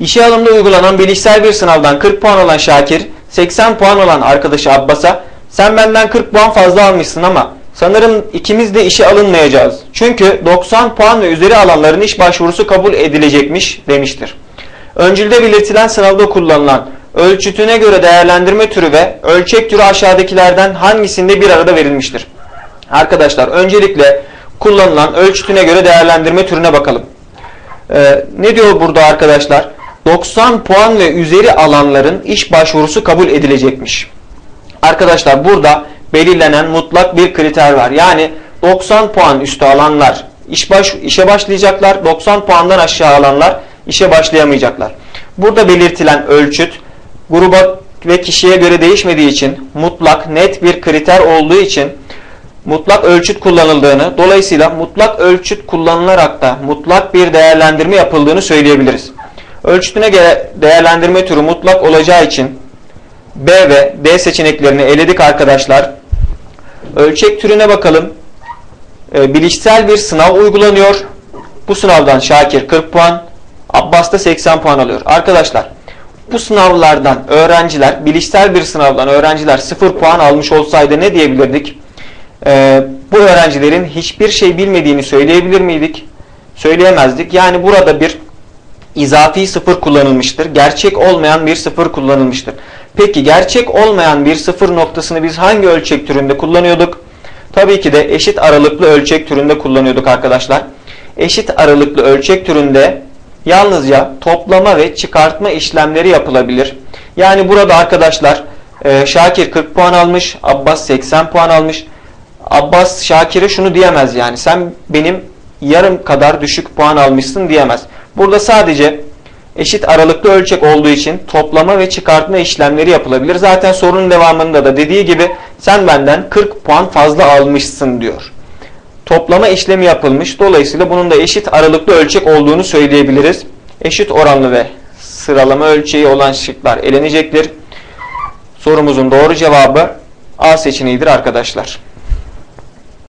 İşe alımda uygulanan bilişsel bir sınavdan 40 puan alan Şakir, 80 puan alan arkadaşı Abbas'a sen benden 40 puan fazla almışsın ama sanırım ikimiz de işe alınmayacağız. Çünkü 90 puan ve üzeri alanların iş başvurusu kabul edilecekmiş demiştir. Öncülde belirtilen sınavda kullanılan ölçütüne göre değerlendirme türü ve ölçek türü aşağıdakilerden hangisinde bir arada verilmiştir? Arkadaşlar öncelikle kullanılan ölçütüne göre değerlendirme türüne bakalım. Ee, ne diyor burada arkadaşlar? 90 puan ve üzeri alanların iş başvurusu kabul edilecekmiş. Arkadaşlar burada belirlenen mutlak bir kriter var. Yani 90 puan üstü alanlar iş baş, işe başlayacaklar. 90 puandan aşağı alanlar işe başlayamayacaklar. Burada belirtilen ölçüt gruba ve kişiye göre değişmediği için mutlak net bir kriter olduğu için mutlak ölçüt kullanıldığını, dolayısıyla mutlak ölçüt kullanılarak da mutlak bir değerlendirme yapıldığını söyleyebiliriz. Ölçütüne göre değerlendirme türü mutlak olacağı için B ve D seçeneklerini eledik arkadaşlar. Ölçek türüne bakalım. E, bilişsel bir sınav uygulanıyor. Bu sınavdan Şakir 40 puan, Abbas da 80 puan alıyor. Arkadaşlar bu sınavlardan öğrenciler, bilişsel bir sınavdan öğrenciler 0 puan almış olsaydı ne diyebilirdik? Ee, bu öğrencilerin hiçbir şey bilmediğini söyleyebilir miydik? Söyleyemezdik. Yani burada bir izafi sıfır kullanılmıştır. Gerçek olmayan bir sıfır kullanılmıştır. Peki gerçek olmayan bir sıfır noktasını biz hangi ölçek türünde kullanıyorduk? Tabii ki de eşit aralıklı ölçek türünde kullanıyorduk arkadaşlar. Eşit aralıklı ölçek türünde yalnızca toplama ve çıkartma işlemleri yapılabilir. Yani burada arkadaşlar e, Şakir 40 puan almış, Abbas 80 puan almış. Abbas Şakir'e şunu diyemez yani sen benim yarım kadar düşük puan almışsın diyemez. Burada sadece eşit aralıklı ölçek olduğu için toplama ve çıkartma işlemleri yapılabilir. Zaten sorunun devamında da dediği gibi sen benden 40 puan fazla almışsın diyor. Toplama işlemi yapılmış. Dolayısıyla bunun da eşit aralıklı ölçek olduğunu söyleyebiliriz. Eşit oranlı ve sıralama ölçeği olan şıklar elenecektir. Sorumuzun doğru cevabı A seçeneğidir arkadaşlar.